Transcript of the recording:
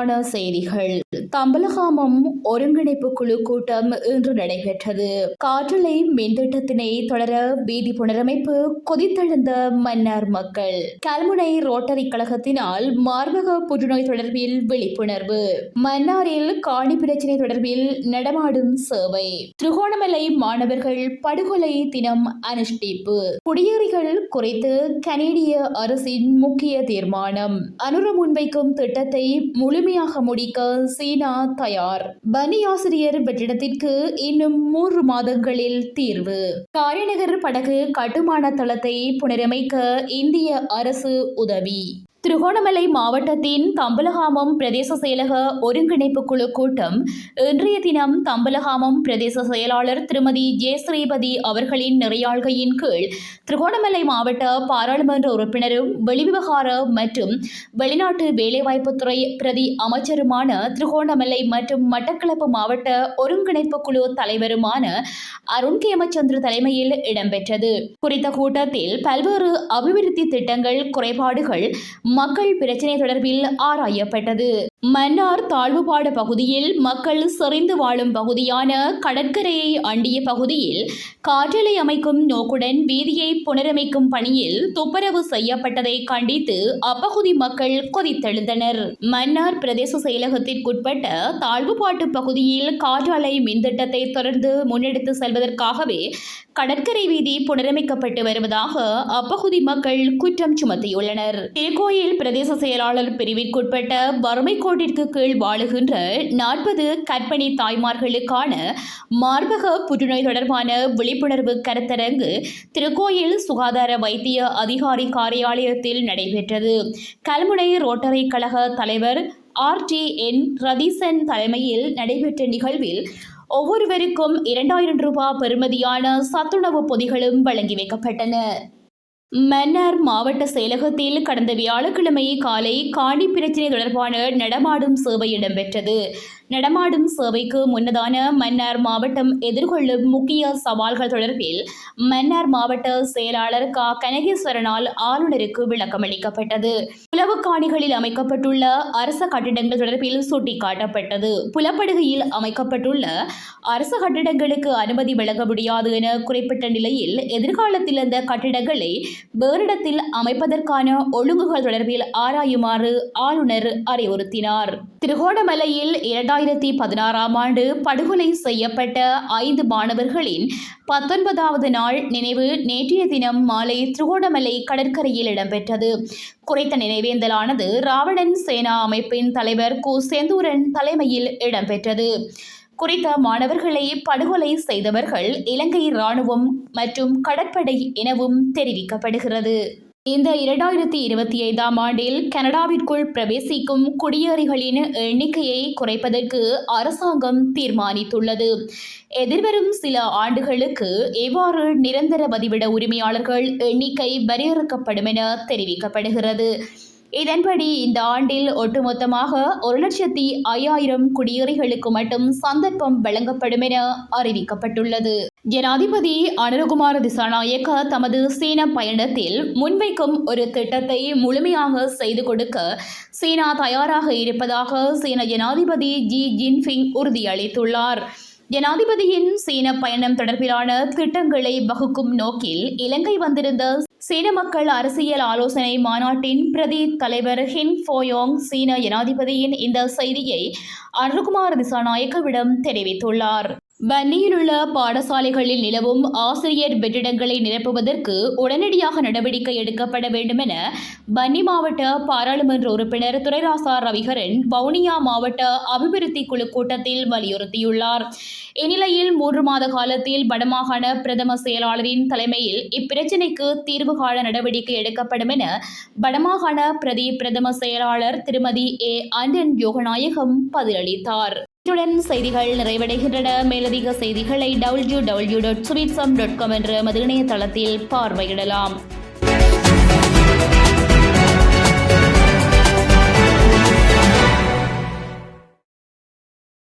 விரிவான செய்திகள். தம்பலகாமம் ஒருங்கிணைப்பு குழு கூட்டம் இன்று நடைபெற்றது. காற்றலை மின்திட்டத்தினை தொடர வீதி புனரமைப்பு கொதித்தெழுந்த மன்னார் மக்கள். கல்முனை ரோட்டரி கழகத்தினால் மார்பக புற்றுநோய் தொடர்பில் விழிப்புணர்வு. மன்னாரில் காணி பிரச்சினை தொடர்பில் நடமாடும் சேவை. திருகோணமலை மாணவர்கள் படுகொலை தினம் அனுஷ்டிப்பு. குடியேறிகள் குறித்து கனேடிய அரசின் முக்கிய தீர்மானம். அனுர முன்வைக்கும் திட்டத்தை முழுமையாக முடிக்க சீன தயார். பனி ஆசிரியர் வெற்றிடத்திற்கு இன்னும் மூன்று மாதங்களில் தீர்வு. காரைநகர் படகு கட்டுமான தளத்தை புனரமைக்க இந்திய அரசு உதவி. திருகோணமலை மாவட்டத்தின் தம்பலகாமம் பிரதேச செயலக ஒருங்கிணைப்பு குழு கூட்டம் இன்றைய தினம் தம்பலகாமம் பிரதேச செயலாளர் திருமதி ஜே ஸ்ரீபதி அவர்களின் நிறையாள்கையின் கீழ் திருகோணமலை மாவட்ட பாராளுமன்ற உறுப்பினரும் வெளிவிவகார மற்றும் வெளிநாட்டு வேலைவாய்ப்புத்துறை பிரதி அமைச்சருமான திருகோணமலை மற்றும் மட்டக்களப்பு மாவட்ட ஒருங்கிணைப்பு குழு தலைவருமான அருண் கேமச்சந்திர தலைமையில் இடம்பெற்றது. குறித்த கூட்டத்தில் பல்வேறு அபிவிருத்தி திட்டங்கள் குறைபாடுகள் மக்கள் பிரச்சினை தொடர்பில் ஆராயப்பட்டது. மன்னார் தாழ்வுபாடு பகுதியில் மக்கள் செறிந்து வாழும் பகுதியான கடற்கரையை அண்டிய பகுதியில் காற்றலை அமைக்கும் நோக்குடன் வீதியை புனரமைக்கும் பணியில் துப்புரவு செய்யப்பட்டதை கண்டித்து அப்பகுதி மக்கள் கொதித்தெழுந்தனர். மன்னார் பிரதேச செயலகத்திற்குட்பட்ட தாழ்வுபாட்டு பகுதியில் காற்றாலை மின்திட்டத்தை தொடர்ந்து முன்னெடுத்து செல்வதற்காகவே கடற்கரை வீதி புனரமைக்கப்பட்டு வருவதாக அப்பகுதி மக்கள் குற்றம் சுமத்தியுள்ளனர். திருக்கோயில் பிரதேச செயலாளர் பிரிவிற்குட்பட்ட வறுமை கோட்டிற்கு கீழ் வாழுகின்ற நாற்பது கற்பனை தாய்மார்களுக்கான மார்பக புற்றுநோய் தொடர்பான விழிப்புணர்வு கருத்தரங்கு திருக்கோயில் சுகாதார வைத்திய அதிகாரி காரியாலயத்தில் நடைபெற்றது. கல்முனை ரோட்டரி கழக தலைவர் ஆர். டி. என். ரதீசன் தலைமையில் நடைபெற்ற நிகழ்வில் ஒவ்வொருவருக்கும் இரண்டாயிரம் ரூபாய் பெறுமதியான சத்துணவு பொதிகளும் வழங்கி வைக்கப்பட்டன. மன்னார் மாவட்ட செயலகத்தில் கடந்த வியாழக்கிழமை காலை காணி பிரச்சினை தொடர்பான நடமாடும் சேவை இடம்பெற்றது. நடமாடும் சேவைக்கு முன்னதான மன்னார் மாவட்டம் எதிர்கொள்ளும் முக்கிய சவால்கள் தொடர்பில் மன்னார் மாவட்ட செயலாளர் க. கனகேஸ்வரனால் ஆளுநருக்கு விளக்கமளிக்கப்பட்டது. புலவுக்காணிகளில் அமைக்கப்பட்டுள்ள அரச கட்டிடங்கள் தொடர்பில் சுட்டிக்காட்டப்பட்டது. புலப்படுகையில் அமைக்கப்பட்டுள்ள அரச கட்டிடங்களுக்கு அனுமதி வழங்க முடியாது என குறிப்பிட்ட நிலையில் எதிர்காலத்தில் அந்த கட்டிடங்களை வேறிடத்தில் அமைப்பதற்கான ஒழுங்குகள் தொடர்பில் ஆராயுமாறு ஆளுநர் அறிவுறுத்தினார். திருகோணமலையில் இரண்டாயிரத்தி பதினாறாம் ஆண்டு படுகொலை செய்யப்பட்ட ஐந்து மாணவர்களின் பத்தொன்பதாவது நாள் நினைவு நேற்றைய தினம் மாலை திருகோணமலை கடற்கரையில் இடம்பெற்றது. குறைத்த நினைவேந்தலானது ராவணன் சேனா அமைப்பின் தலைவர் கு. செந்தூரன் தலைமையில் இடம்பெற்றது. குறித்த மாணவர்களை படுகொலை செய்தவர்கள் இலங்கை இராணுவம் மற்றும் கடற்படை எனவும் தெரிவிக்கப்படுகிறது. இந்த இரண்டாயிரத்தி இருபத்தி ஐந்தாம் ஆண்டில் கனடாவிற்குள் பிரவேசிக்கும் குடியேறிகளின் எண்ணிக்கையை குறைப்பதற்கு அரசாங்கம் தீர்மானித்துள்ளது. எதிர்வரும் சில ஆண்டுகளுக்கு எவ்வாறு நிரந்தர பதிவிட உரிமையாளர்கள் எண்ணிக்கை வரையறுக்கப்படும் என தெரிவிக்கப்படுகிறது. இதன்படி இந்த ஆண்டில் ஒட்டுமொத்தமாக ஒரு லட்சத்தி ஐயாயிரம் குடியேறிகளுக்கு மட்டும் சந்தர்ப்பம் வழங்கப்படும் என அறிவிக்கப்பட்டுள்ளது. ஜனாதிபதி அனுரகுமார திசாநாயக்க தமது சீன பயணத்தில் முன்வைக்கும் ஒரு திட்டத்தை முழுமையாக செய்து கொடுக்க சீனா தயாராக இருப்பதாக சீன ஜனாதிபதி ஜி ஜின்பிங் உறுதியளித்துள்ளார். ஜனாதிபதியின் சீன பயணம் தொடர்பிலான திட்டங்களை வகுக்கும் நோக்கில் இலங்கை வந்திருந்த சீன மக்கள் அரசியல் ஆலோசனை மாநாட்டின் பிரதி தலைவர் ஹின் ஃபோயோங் சீன ஜனாதிபதியின் இந்த செய்தியை அனுகுமார் திசாநாயக்கவிடம் தெரிவித்துள்ளார். வன்னியில் உள்ள பாடசாலைகளில் நிலவும் ஆசிரியர் வெற்றிடங்களை நிரப்புவதற்கு உடனடியாக நடவடிக்கை எடுக்கப்பட வேண்டும் என வன்னி மாவட்ட பாராளுமன்ற உறுப்பினர் துரைராசா ரவிகரன் வவுனியா மாவட்ட அபிவிருத்தி குழு கூட்டத்தில் வலியுறுத்தியுள்ளார். இந்நிலையில் மூன்று மாத காலத்தில் வடமாகாண பிரதம செயலாளரின் தலைமையில் இப்பிரச்சினைக்கு தீர்வு காண நடவடிக்கை எடுக்கப்படும் என வடமாகாண பிரதி பிரதம செயலாளர் திருமதி ஏ. அண்டன் யோகநாயகம் பதிலளித்தார். இத்துடன் செய்திகள் நிறைவடைகின்றன. மேலதிக செய்திகளை டபிள்யூ டபிள்யூ டாட் சுவிட்சம் டாட் காம் என்ற மது இணையதளத்தில் பார்வையிடலாம்.